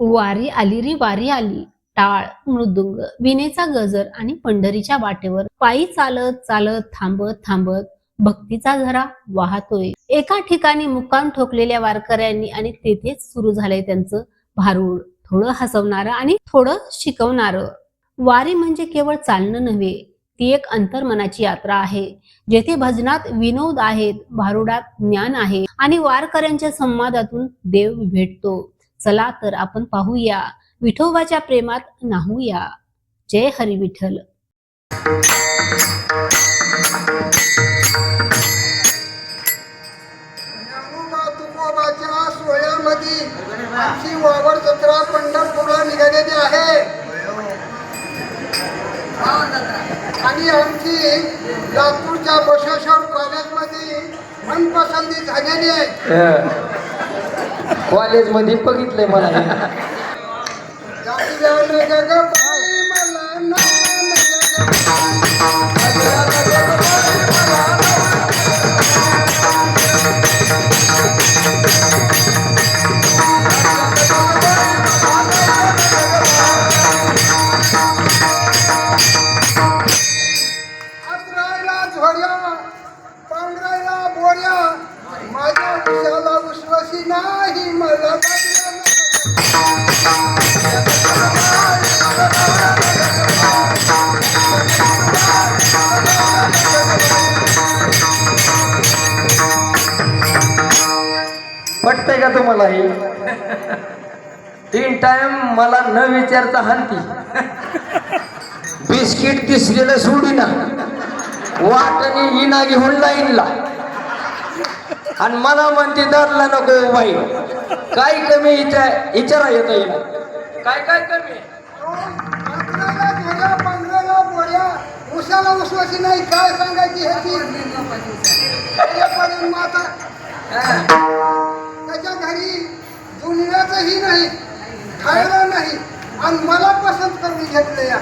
वारी आली री वारी आली. टाळ मृदुंग विनेचा गजर आणि पंढरीच्या वाटेवर पायी चालत चालत थांबत थांबत भक्तीचा झरा वाहतोय. एका ठिकाणी मुक्काम ठोकलेल्या वारकऱ्यांनी आणि तेथेच सुरू झालंय त्यांचं भारूड. थोडं हसवणार आणि थोडं शिकवणारं. वारी म्हणजे केवळ चालणं नव्हे ती एक अंतर्मनाची यात्रा आहे. जेथे भजनात विनोद आहेत भारुडात ज्ञान आहे आणि वारकऱ्यांच्या संवादातून देव भेटतो. चला तर आपण पाहूया. विठोबाच्या प्रेमात नाहूया. जय हरी विठ्ठल. आमची वावर जत्रा पंढरपूरला निघालेली आहे. आणि आमची लातूरच्या बसवेश्वर कॉलेजमध्ये मनपसंती झालेली आहे. कॉलेजमध्ये बघितलंय मला पटतंय का तुम्हाला हे तीन टाइम मला न विचारता हानती बिस्किट दिसलेलं सोडी ना वाटणी इना घेऊन लाईनला. आणि मला म्हणते दरला नको बाई. काय कमी विचार विचारा येता येईल काय काय कमी? उसाला विश्वासी नाही काय सांगायची ह्याची? माता दुनियाचंही नाही खायला नाही. आणि मला पसंत करून घेतलं या.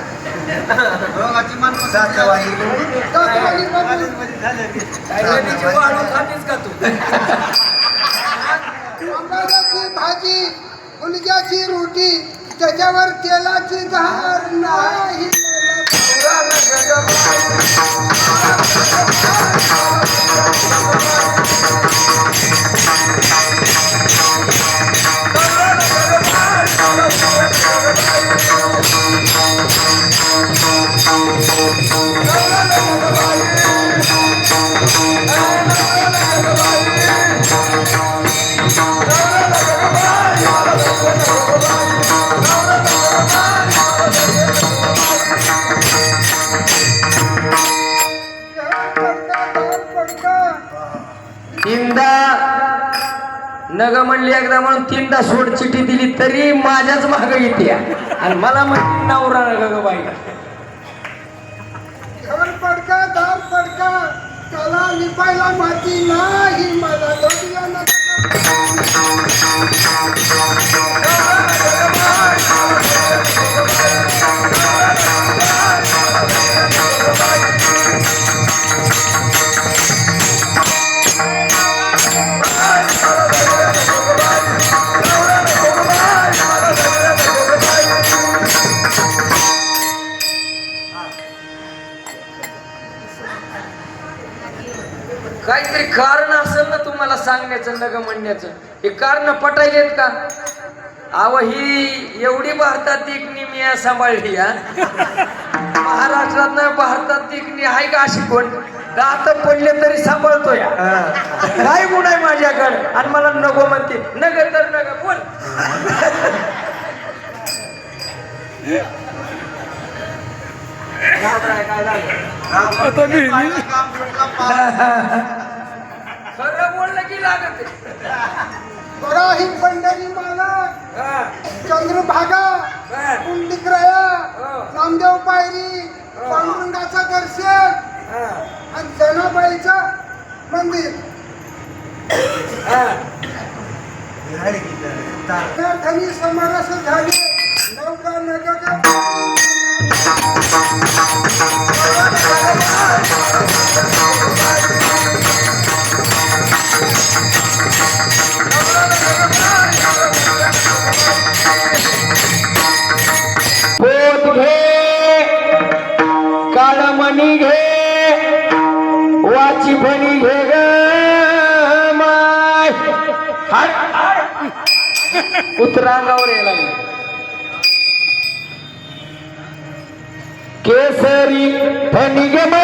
भाजी मुलग्याची रोटी त्याच्यावर तेलाची धार नाही. तीनदा नग म्हणली एकदा म्हणून तीनदा सोड चिठी दिली तरी माझ्याच माग येते. आणि मला म्हणली नवरा नग ग बाई. पडका दार पडका त्याला लिपायला माती नाही. सांगण्याचं नग म्हणण्याचं हे कारण पटायलेत का? अव ही एवढी भारतात दिकनी मी या सांभाळली हा. महाराष्ट्रात भारतात दिकनी आहे का अशी कोण? दात पडले तरी सांभाळतो या काय गुण आहे माझ्याकडे. आणि मला नको म्हणते. नग तर नग. बोल. घाबराय काय झालं की लागत. बरा ही पंढरी मालक हा, चंद्रभागा हा, कुंडिकराया हो. नामदेव पायरी पांडुरंगाचं दर्शन हा, आणि जनाबाईचं मंदिर. हा. ठिकाणी समरस झाली. नौका नका उतरा अंगावर यायला लागले. केसरी धनिगम